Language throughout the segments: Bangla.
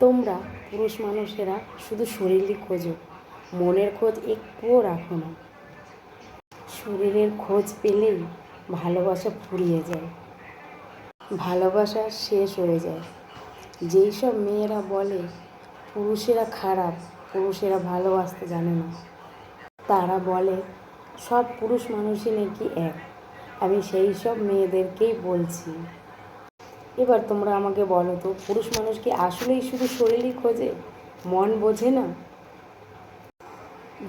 তোমরা পুরুষ মানুষেরা শুধু শরীরই খোঁজো, মনের খোঁজ একটুও রাখো না। শরীরের খোঁজ পেলেই ভালোবাসা ফুরিয়ে যায়। ভালোবাসা শেষ হয়ে যায়। যেই সব মেয়েরা বলে, পুরুষেরা খারাপ, পুরুষেরা ভালোবাসতে জানে না। তারা বলে, সব পুরুষ মানুষই নাকি এক? আমি সেই সব মেয়েদেরকেই বলছি। এবার তোমরা আমাকে বলো তো, পুরুষ মানুষ কি আসলেই শুধু শরীরই খোঁজে? মন বোঝে না?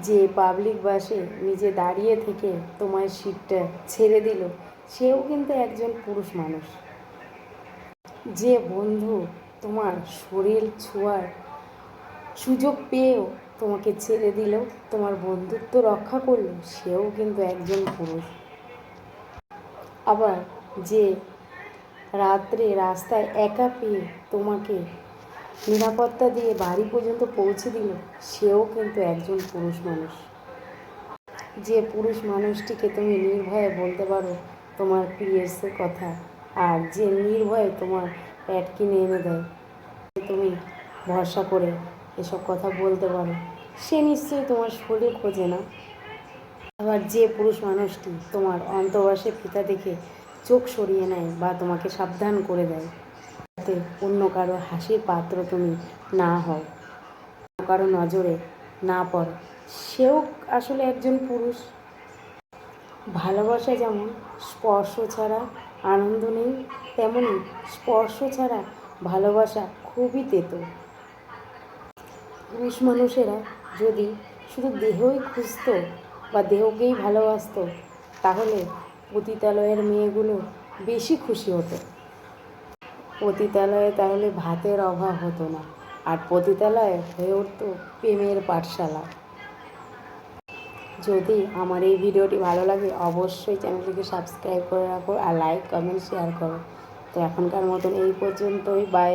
যে পাবলিক বাসে নিজে দাঁড়িয়ে থেকে তোমার সিটটা ছেড়ে দিল, সেও কিন্তু একজন পুরুষ মানুষ। যে বন্ধু তোমার শরীর ছোঁয়ার সুযোগ পেয়েও তোমাকে ছেড়ে দিল, তোমার বন্ধুত্ব রক্ষা করল, সেও কিন্তু একজন পুরুষ। আবার যে রাত্রে রাস্তায় একা পেয়ে তোমাকে নিরাপত্তা দিয়ে বাড়ি পর্যন্ত পৌঁছে দিল, সেও কিন্তু একজন পুরুষ মানুষ। যে পুরুষ মানুষটিকে তুমি নির্ভয়ে বলতে পারো তোমার পিরিয়ডসের কথা, আর যে নির্ভয়ে তোমার প্যাট কিনে এনে দেয় তুমি ভরসা করে এসব কথা বলতে পারো। সে নিশ্চয়ই তোমার শরীর খোঁজে না। আবার যে পুরুষ মানুষটি তোমার অন্তবাসে পিতা দেখে চোখ সরিয়ে নেয় বা তোমাকে সাবধান করে দেয়, যাতে অন্য কারও হাসির পাত্র তুমি না হও। কারও নজরে না পড়ো। সেও আসলে একজন পুরুষ। ভালোবাসা যেমন স্পর্শ ছাড়া আনন্দ নেই তেমনই স্পর্শ ছাড়া ভালোবাসা খুবই তেতো। পুরুষ মানুষেরা যদি শুধু দেহই খুঁজতো বা দেহকেই ভালোবাসতো, তাহলে পতিতালয়ের মেয়েগুলো বেশি খুশি হতো। পতিতালয়ে তাহলে ভাতের অভাব হতো না, আর পতিতালয়ে হয়ে উঠতো প্রেমের পাঠশালা। যদি আমার এই ভিডিওটি ভালো লাগে, অবশ্যই চ্যানেলটিকে সাবস্ক্রাইব করে রাখো আর লাইক, কমেন্ট, শেয়ার করো। তো এখনকার মতন এই পর্যন্তই, বাই।